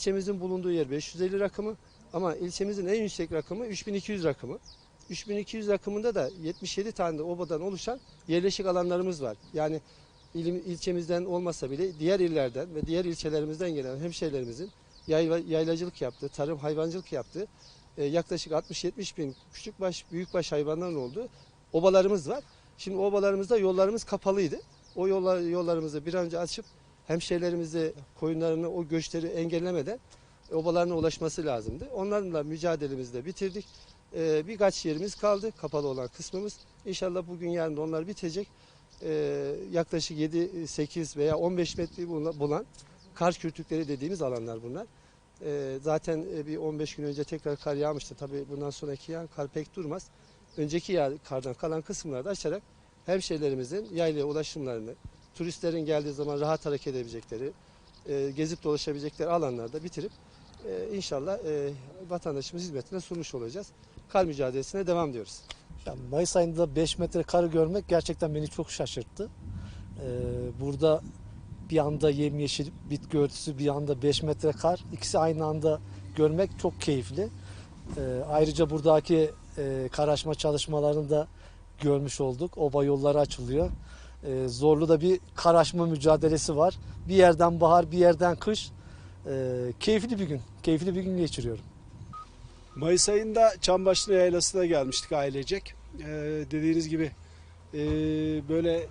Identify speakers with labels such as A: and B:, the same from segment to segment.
A: ilçemizin bulunduğu yer 550 rakımı ama ilçemizin en yüksek rakımı 3200 rakımı. 3200 rakımında da 77 tane de obadan oluşan yerleşik alanlarımız var. Yani ilim, ilçemizden olmasa bile diğer illerden ve diğer ilçelerimizden gelen hemşehrilerimizin yayla- yaylacılık yaptığı, tarım hayvancılık yaptığı e, yaklaşık 60-70 bin küçükbaş, büyükbaş hayvanların olduğu obalarımız var. Şimdi obalarımızda yollarımız kapalıydı. O yollar, yollarımızı bir an önce açıp hemşehrilerimizi koyunlarını o göçleri engellemeden obalarına ulaşması lazımdı. Onlarla mücadelemizi de bitirdik. Ee, birkaç yerimiz kaldı kapalı olan kısmımız. İnşallah bugün yarın da onlar bitecek. Ee, yaklaşık 7, 8 veya 15 metre bula- bulan kar kürtükleri dediğimiz alanlar bunlar. Ee, zaten e, bir 15 gün önce tekrar kar yağmıştı. Tabii bundan sonraki yağan kar pek durmaz. Önceki yağ, kardan kalan kısımları da açarak hemşehrilerimizin yaylaya ulaşımlarını, turistlerin geldiği zaman rahat hareket edebilecekleri, e, gezip dolaşabilecekleri alanlarda bitirip e, inşallah e, vatandaşımız hizmetine sunmuş olacağız. Kar mücadelesine devam diyoruz.
B: Ya Mayıs ayında 5 metre karı görmek gerçekten beni çok şaşırttı. Ee, burada bir anda yemyeşil bitki örtüsü, bir anda 5 metre kar. ikisi aynı anda görmek çok keyifli. Ee, ayrıca buradaki e, karaşma çalışmalarını da görmüş olduk. Oba yolları açılıyor. Ee, zorlu da bir karaşma mücadelesi var. Bir yerden bahar, bir yerden kış. Ee, keyifli bir gün. Keyifli bir gün geçiriyorum.
C: Mayıs ayında Çambaşlı Yaylası'na gelmiştik ailecek. Ee, dediğiniz gibi e, böyle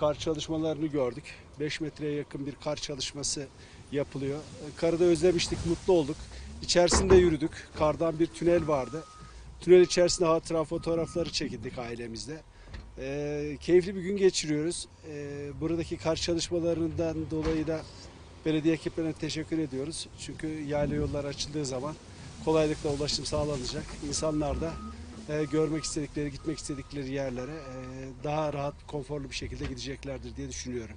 C: kar çalışmalarını gördük. 5 metreye yakın bir kar çalışması yapılıyor. Karı da özlemiştik, mutlu olduk. İçerisinde yürüdük. Kardan bir tünel vardı. Tünel içerisinde hatıra fotoğrafları çekildik ailemizle. Ee, keyifli bir gün geçiriyoruz. Ee, buradaki kar çalışmalarından dolayı da belediye ekiplerine teşekkür ediyoruz. Çünkü yayla yollar açıldığı zaman kolaylıkla ulaşım sağlanacak. İnsanlar da e, görmek istedikleri, gitmek istedikleri yerlere e, daha rahat, konforlu bir şekilde gideceklerdir diye düşünüyorum.